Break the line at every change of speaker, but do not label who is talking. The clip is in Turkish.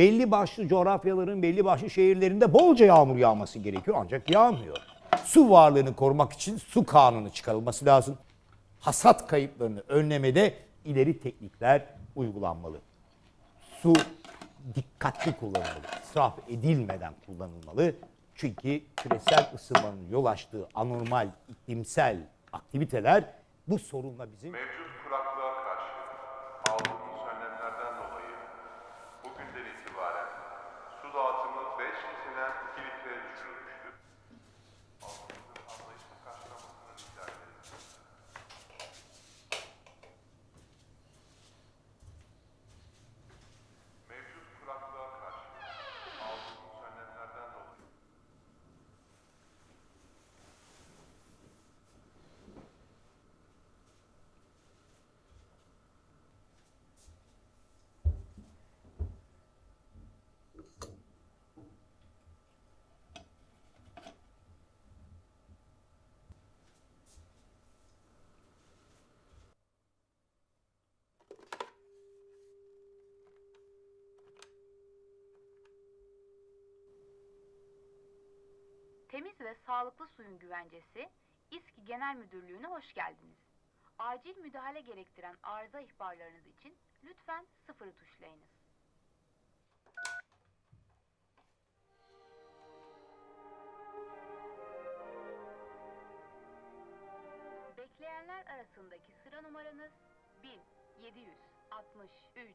belli başlı coğrafyaların belli başlı şehirlerinde bolca yağmur yağması gerekiyor ancak yağmıyor. Su varlığını korumak için su kanunu çıkarılması lazım. Hasat kayıplarını önlemede ileri teknikler uygulanmalı. Su dikkatli kullanılmalı, israf edilmeden kullanılmalı. Çünkü küresel ısınmanın yol açtığı anormal iklimsel aktiviteler bu sorunla bizim
Mevcut
Temiz ve sağlıklı suyun güvencesi İSKİ Genel Müdürlüğü'ne hoş geldiniz. Acil müdahale gerektiren arıza ihbarlarınız için lütfen sıfırı tuşlayınız. Bekleyenler arasındaki sıra numaranız 1763.